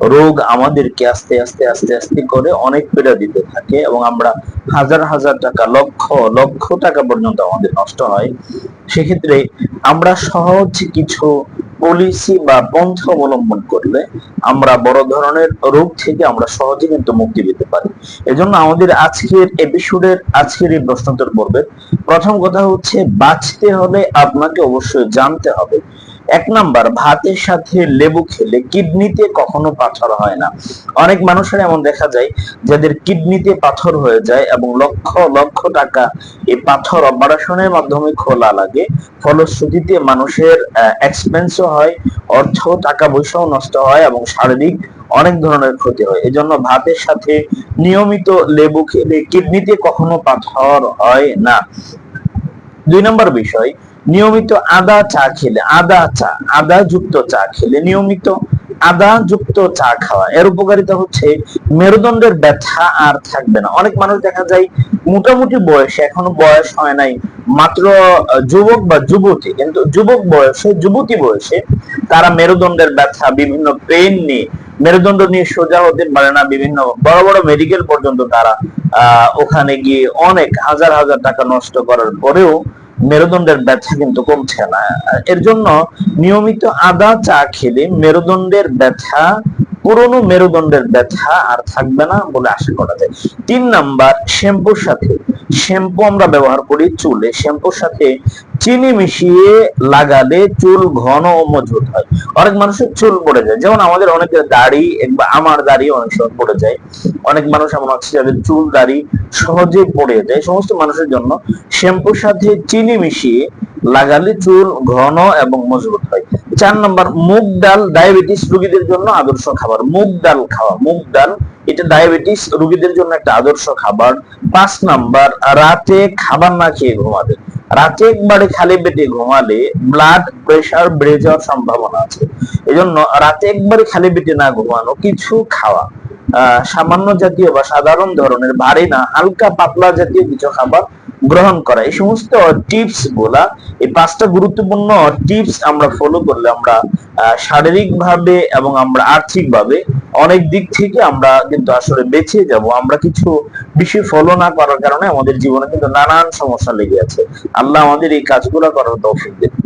রোগ আমাদেরকে আস্তে আস্তে আস্তে আস্তে করে অনেক পীড়া দিতে থাকে এবং আমরা হাজার হাজার টাকা, লক্ষ লক্ষ টাকা পর্যন্ত আমাদের নষ্ট হয়। সেক্ষেত্রে আমরা সহজ কিছু পলিসি বা পন্থা অবলম্বন করলে আমরা বড় ধরনের রোগ থেকে আমরা সহজে কিন্তু মুক্তি পেতে পারি। এজন্য আমাদের আজকের এপিসোডের আজকের এই প্রশ্নোত্তর পর্বের প্রথম কথা হচ্ছে, বাঁচতে হলে আপনাকে অবশ্যই জানতে হবে এক নাম্বার, ভাতের সাথে লেবু খেলে কিডনিতে কখনো পাথর হয় না। অনেক মানুষের এমন দেখা যায়, যাদের কিডনিতে পাথর হয়ে যায় এবং লক্ষ লক্ষ টাকা এই পাথর অপারেশনের মাধ্যমে খোলা লাগে। ফলশ্রুতিতে মানুষের এক্সপেন্সও হয়, অর্থ টাকা পয়সাও নষ্ট হয় এবং শারীরিক অনেক ধরনের ক্ষতি হয়। এজন্য ভাতের সাথে নিয়মিত লেবু খেলে কিডনিতে কখনো পাথর হয় না। দুই নম্বর বিষয় নিয়মিত আদা চা খেলে, আদা চা, আদা যুক্ত চা খেলে নিয়মিত আদা যুক্ত চা খাওয়া। এর উপকারিতা হচ্ছে মেরুদণ্ডের ব্যথা আর থাকবে না। অনেক মানুষ দেখা যায় মোটামুটি বয়সে, এখনও বয়স হয় নাই, মাত্র যুবক বা যুবতী, কিন্তু যুবক বয়সে, যুবতী বয়সে তারা মেরুদণ্ডের ব্যথা, বিভিন্ন পেন নিয়ে, মেরুদণ্ড নিয়ে সোজা হতে পারে না, বিভিন্ন বড় বড় মেডিকেল পর্যন্ত তারা ওখানে গিয়ে অনেক হাজার হাজার টাকা নষ্ট করার পরেও মেরুদণ্ডের ব্যথা কিন্তু কমছে না। এর জন্য নিয়মিত আদা চা খেলে মেরুদণ্ডের ব্যথা পুরনো মেরুদণ্ডের ব্যথা আর থাকবে না বলে আশা করা যায়। তিন নাম্বার, শ্যাম্পুর সাথে। শ্যাম্পু আমরা ব্যবহার করি চুলে। শ্যাম্পুর সাথে চিনি মিশিয়ে লাগালে চুল ঘন ও মজবুত হয়। অনেক মানুষের চুল পড়ে যায়। যেমন আমাদের অনেকের দাড়ি বা আমার দাড়ি অনেক সময় পড়ে যায়। অনেক মানুষ এমন আছে যাদের চুল দাড়ি সহজে পড়ে যায়। সমস্ত মানুষের জন্য শ্যাম্পুর সাথে চিনি মিশিয়ে লাগালে চুল ঘন এবং মজবুত হয়। চার নম্বর, মুগ ডাল ডায়াবেটিস রোগীদের জন্য আদর্শ খাবার। মুগ ডাল খাওয়া, মুগ ডাল, এটা ডায়াবেটিস রোগীদের জন্য একটা আদর্শ খাবার। পাঁচ নাম্বার, রাতে খাবার না খেয়ে ঘুমাবে রাতে একবারে খালি পেটে ঘুমালে ব্লাড প্রেশার বেড়ে যাওয়ার সম্ভাবনা আছে। এজন্য রাতে একবারে খালি পেটে না ঘুমানো, কিছু খাওয়া। সামান্য জাতীয় বা সাধারণ ধরনের ভারী না, হালকা পাতলা জাতীয় কিছু খাবার গ্রহণ করা। এই সমস্ত টিপসগুলা, এই পাঁচটা গুরুত্বপূর্ণ টিপস আমরা ফলো করলে আমরা শারীরিক ভাবে এবং আমরা আর্থিক ভাবে অনেক দিক থেকে আমরা কিন্তু আসলে বেঁচে যাব। আমরা কিছু বিষয় ফলো না করার কারণে আমাদের জীবনে কিন্তু নানান সমস্যা লেগে আছে। আল্লাহ আমাদের এই কাজগুলো করার তৌফিক দেন।